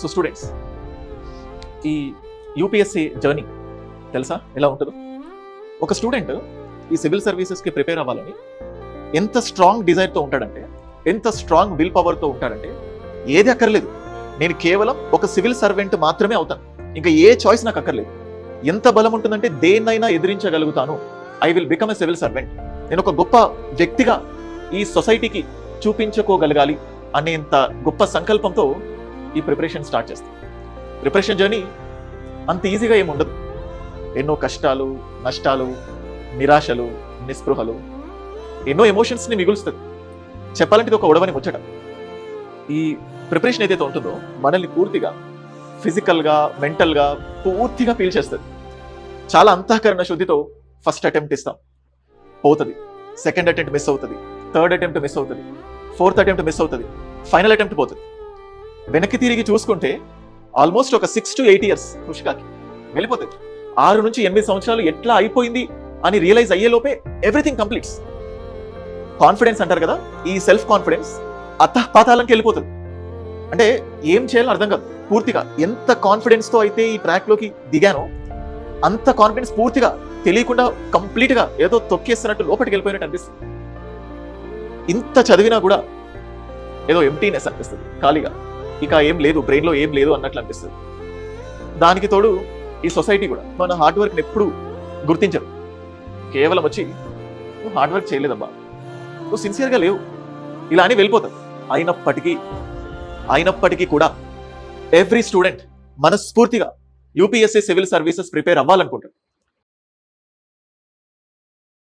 So students ఈ UPSC journey తెలుసా? ఎలా ఉంటుందో? ఒక స్టూడెంట్ ఈ సివిల్ సర్వీసెస్కి ప్రిపేర్ అవ్వాలని ఎంత స్ట్రాంగ్ డిజైర్తో ఉంటాడంటే ఎంత స్ట్రాంగ్ విల్ పవర్తో ఉంటాడంటే ఏది అక్కర్లేదు. నేను కేవలం ఒక సివిల్ సర్వెంట్ మాత్రమే అవుతాను. ఇంకా ఏ చాయిస్ నాకు అక్కర్లేదు. ఎంత బలం ఉంటుందంటే దేన్నైనా ఎదిరించగలుగుతాను. I will become a civil servant నేను ఒక గొప్ప వ్యక్తిగా ఈ సొసైటీకి చూపించుకోగలగాలి అనేంత గొప్ప సంకల్పంతో ఈ ప్రిపరేషన్ స్టార్ట్ చేస్తాం. ప్రిపరేషన్ జర్నీ అంత ఈజీగా ఏమి ఉండదు. ఎన్నో కష్టాలు నష్టాలు నిరాశలు నిస్పృహలు ఎన్నో ఎమోషన్స్ని మిగులుస్తుంది. చెప్పాలంటే ఇది ఒక ఉడవని ముచ్చట. ఈ ప్రిపరేషన్ ఏదైతే ఉంటుందో మనల్ని పూర్తిగా ఫిజికల్గా మెంటల్గా పూర్తిగా ఫీల్ చేస్తుంది. చాలా అంతఃకరణ శుద్ధితో ఫస్ట్ అటెంప్ట్ ఇస్తాం. పోతుంది. సెకండ్ అటెంప్ట్ మిస్ అవుతుంది. థర్డ్ అటెంప్ట్ మిస్ అవుతుంది. ఫోర్త్ అటెంప్ట్ మిస్ అవుతుంది. ఫైనల్ అటెంప్ట్ పోతుంది. వెనక్కి తిరిగి చూసుకుంటే ఆల్మోస్ట్ ఒక సిక్స్ టు ఎయిట్ ఇయర్స్ కృషికాకి వెళ్ళిపోతుంది ఆరు నుంచి ఎనిమిది సంవత్సరాలు ఎట్లా అయిపోయింది అని రియలైజ్ అయ్యేలోపే ఎవ్రీథింగ్ కంప్లీట్స్ కాన్ఫిడెన్స్ అంటారు కదా ఈ సెల్ఫ్ కాన్ఫిడెన్స్ అత్తపాతాలంకి వెళ్ళిపోతుంది. అంటే ఏం చేయాలో అర్థం కాదు. పూర్తిగా ఎంత కాన్ఫిడెన్స్తో అయితే ఈ ట్రాక్లోకి దిగానో అంత కాన్ఫిడెన్స్ పూర్తిగా తెలియకుండా కంప్లీట్గా ఏదో తొక్కేస్తున్నట్టు లోపలికి వెళ్ళిపోయినట్టు అనిపిస్తుంది. ఇంత చదివినా కూడా ఏదో ఎంటీనెస్ అనిపిస్తుంది ఖాళీగా. ఇక ఏం లేదు బ్రెయిన్లో ఏం లేదు అన్నట్లు అనిపిస్తుంది. దానికి తోడు ఈ సొసైటీ కూడా మన హార్డ్ వర్క్ని ఎప్పుడు గుర్తించరు. కేవలం వచ్చి నువ్వు హార్డ్ వర్క్ చేయలేదమ్మా నువ్వు సిన్సియర్గా లేవు. ఇలా అని వెళ్ళిపోతావు అయినప్పటికీ అయినప్పటికీ కూడా ఎవ్రీ స్టూడెంట్ మనస్ఫూర్తిగా యూపీఎస్సీ సివిల్ సర్వీసెస్ ప్రిపేర్ అవ్వాలనుకుంటాడు